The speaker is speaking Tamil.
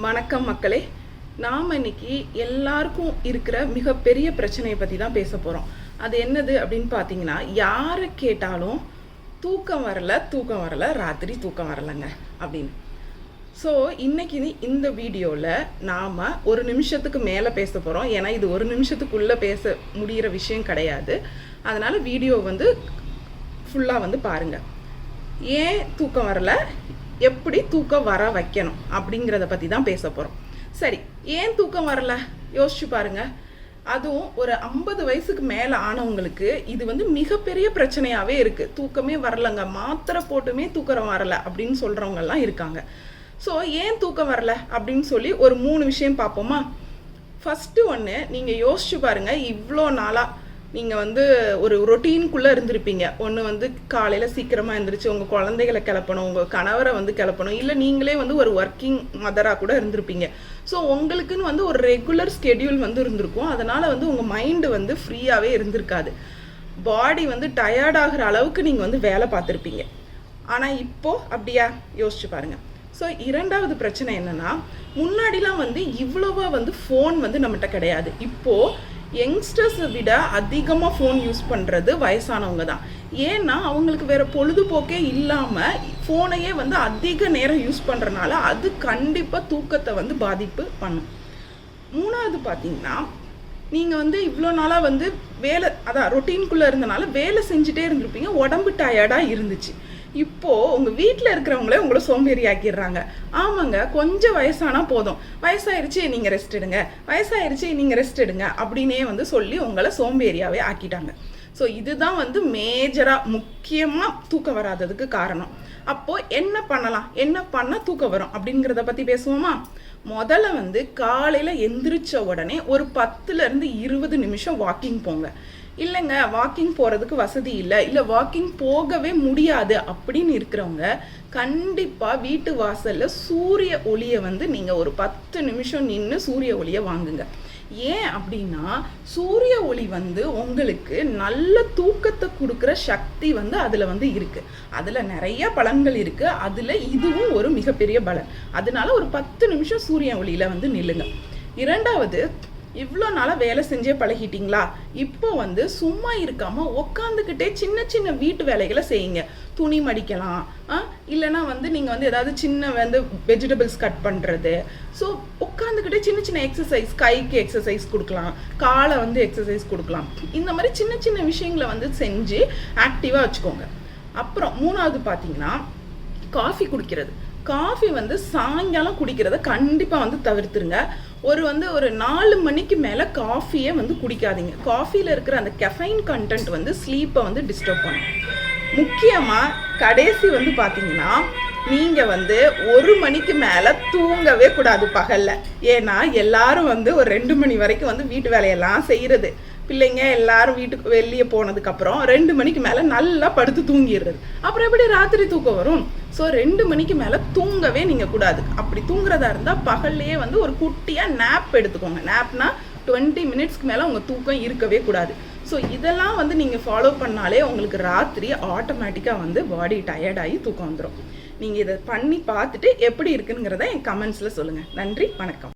வணக்கம் மக்களே. நாம் இன்னைக்கு எல்லாருக்கும் இருக்கிற மிகப்பெரிய பிரச்சனையை பற்றி தான் பேச போகிறோம் அது என்னது அப்படின்னு பார்த்தீங்கன்னா யாரை கேட்டாலும் தூக்கம் வரல தூக்கம் வரல ராத்திரி தூக்கம் வரலைங்க அப்படின்னு. ஸோ இன்னைக்கு இந்த வீடியோவில் நாம் ஒரு நிமிஷத்துக்கு மேலே பேச போகிறோம் ஏன்னா இது ஒரு நிமிஷத்துக்குள்ளே பேச முடிகிற விஷயம் கிடையாது. அதனால் வீடியோ வந்து ஃபுல்லாக வந்து பாருங்கள் ஏன் தூக்கம் வரல? எப்படி தூக்கம் வர வைக்கணும் அப்படிங்கிறத பற்றி தான் பேச போகிறோம் சரி ஏன் தூக்கம் வரல? யோசிச்சு பாருங்க. அதுவும் ஒரு ஐம்பது வயசுக்கு மேலே ஆனவங்களுக்கு இது வந்து மிகப்பெரிய பிரச்சனையாகவே இருக்குது தூக்கமே வரலங்க. மாத்திரை போட்டுமே தூக்கம் வரல அப்படின்னு சொல்கிறவங்கெல்லாம் இருக்காங்க. ஸோ ஏன் தூக்கம் வரல அப்படின்னு சொல்லி ஒரு மூணு விஷயம் பார்ப்போமா? ஃபஸ்ட்டு ஒன்று நீங்கள் யோசிச்சு பாருங்கள் இவ்வளோ நாளாக நீங்கள் வந்து ஒரு ரொட்டீனுக்குள்ளே இருந்திருப்பீங்க. ஒன்று வந்து காலையில் சீக்கிரமாக எழுந்திரிச்சு உங்கள் குழந்தைகளை கிளப்பணும் உங்கள் கணவரை வந்து கிளப்பணும் இல்லை நீங்களே வந்து ஒரு ஒர்க்கிங் மதராக கூட இருந்திருப்பீங்க. ஸோ உங்களுக்குன்னு வந்து ஒரு ரெகுலர் ஸ்கெடியூல் வந்து இருந்திருக்கும். அதனால் வந்து உங்கள் மைண்டு வந்து ஃப்ரீயாகவே இருந்திருக்காது. பாடி வந்து டயர்ட் ஆகிற அளவுக்கு நீங்கள் வந்து வேலை பார்த்துருப்பீங்க. ஆனால் இப்போது அப்படியா? யோசிச்சு பாருங்கள் ஸோ இரண்டாவது பிரச்சனை என்னென்னா முன்னாடிலாம் வந்து இவ்வளவா வந்து ஃபோன் வந்து நம்மகிட்ட கிடையாது. இப்போது யங்ஸ்டர்ஸை விட அதிகமாக ஃபோன் யூஸ் பண்ணுறது வயசானவங்க தான். ஏன்னா அவங்களுக்கு வேறு பொழுதுபோக்கே இல்லாமல் ஃபோனையே வந்து அதிக நேரம் யூஸ் பண்ணுறனால அது கண்டிப்பாக தூக்கத்தை வந்து பாதிப்பு பண்ணும். மூணாவது பார்த்தீங்கன்னா நீங்கள் வந்து இவ்வளோ நாளாக வந்து வேலை அதான் ரொட்டீன்குள்ளே இருந்தனால வேலை செஞ்சுட்டே இருந்திருப்பீங்க உடம்பு டயர்டாக இருந்துச்சு. இப்போது உங்கள் வீட்டில் இருக்கிறவங்களே உங்களை சோம்பேறி ஆக்கிடுறாங்க ஆமாங்க கொஞ்சம் வயசானா போதும். வயசாயிருச்சு நீங்கள் ரெஸ்ட் எடுங்க. வயசாயிருச்சு நீங்கள் ரெஸ்ட் எடுங்க அப்படின்னே வந்து சொல்லி உங்களை சோம்பேறியாகவே ஆக்கிட்டாங்க. ஸோ இதுதான் வந்து மேஜராக முக்கியமாக தூக்கம் வராததுக்கு காரணம். அப்போது என்ன பண்ணலாம்? என்ன பண்ணால் தூக்கம் வரும்? அப்படிங்கிறத பற்றி பேசுவோமா? முதல்ல வந்து காலையில் எந்திரிச்ச உடனே ஒரு பத்துலேருந்து இருபது நிமிஷம் வாக்கிங் போங்க. இல்லைங்க வாக்கிங் போகிறதுக்கு வசதி இல்லை. இல்லை வாக்கிங் போகவே முடியாது அப்படின்னு இருக்கிறவங்க கண்டிப்பாக வீட்டு வாசலில் சூரிய ஒளியை வந்து நீங்கள் ஒரு பத்து நிமிஷம் நின்று சூரிய ஒளியை வாங்குங்க. ஏன் அப்படின்னா சூரிய ஒளி வந்து உங்களுக்கு நல்ல தூக்கத்தை கொடுக்குற சக்தி வந்து அதில் வந்து இருக்குது அதில் நிறைய பலன்கள் இருக்குது அதில் இதுவும் ஒரு மிகப்பெரிய பலன். அதனால ஒரு பத்து நிமிஷம் சூரிய ஒளியில் வந்து நில்லுங்க. இரண்டாவது இவ்வளோ நாளாக வேலை செஞ்சே பழகிட்டீங்களா? இப்போ வந்து சும்மா இருக்காமல் உக்காந்துக்கிட்டே சின்ன சின்ன வீட்டு வேலைகளை செய்யுங்க. துணி மடிக்கலாம் ஆ? இல்லைன்னா வந்து நீங்கள் வந்து ஏதாவது சின்ன வந்து வெஜிடபிள்ஸ் கட் பண்ணுறது ஸோ உட்காந்துக்கிட்டே சின்ன சின்ன எக்ஸசைஸ் கைக்கு எக்ஸசைஸ் கொடுக்கலாம் காலை வந்து எக்ஸசைஸ் கொடுக்கலாம். இந்த மாதிரி சின்ன சின்ன விஷயங்களை வந்து செஞ்சு ஆக்டிவாக வச்சுக்கோங்க. அப்புறம் மூணாவது பார்த்தீங்கன்னா காஃபி குடிக்கிறது. காஃபி வந்து சாயங்காலம் குடிக்கிறத கண்டிப்பாக வந்து தவிர்த்துருங்க. ஒரு வந்து ஒரு நாலு மணிக்கு மேலே காஃபியே வந்து குடிக்காதீங்க. காஃபியில் இருக்கிற அந்த கெஃபைன் கண்டென்ட் வந்து ஸ்லீப்பை வந்து டிஸ்டர்ப் பண்ணும். முக்கியமாக கடைசி வந்து பார்த்தீங்கன்னா நீங்கள் வந்து ஒரு மணிக்கு மேலே தூங்கவே கூடாது பகலில். ஏன்னா எல்லாரும் வந்து ஒரு ரெண்டு மணி வரைக்கும் வந்து வீட்டு வேலையெல்லாம் செய்கிறது பிள்ளைங்க எல்லாரும் வீட்டுக்கு வெளியே போனதுக்கப்புறம் ரெண்டு மணிக்கு மேலே நல்லா படுத்து தூங்கிடுறது. அப்புறம் எப்படி ராத்திரி தூக்கம் வரும்? ஸோ ரெண்டு மணிக்கு மேலே தூங்கவே நீங்கள் கூடாது. அப்படி தூங்குறதா இருந்தால் பகல்லையே வந்து ஒரு குட்டியாக நேப் எடுத்துக்கோங்க. நேப்னா டுவெண்ட்டி மினிட்ஸ்க்கு மேலே உங்கள் தூக்கம் இருக்கவே கூடாது. ஸோ இதெல்லாம் வந்து நீங்கள் ஃபாலோ பண்ணாலே உங்களுக்கு ராத்திரி ஆட்டோமேட்டிக்காக வந்து பாடி டயர்டாகி தூக்கம் வந்துடும் நீங்கள் இதை பண்ணி பார்த்துட்டு எப்படி இருக்குங்கிறத என் கமெண்ட்ஸில் சொல்லுங்கள் நன்றி வணக்கம்.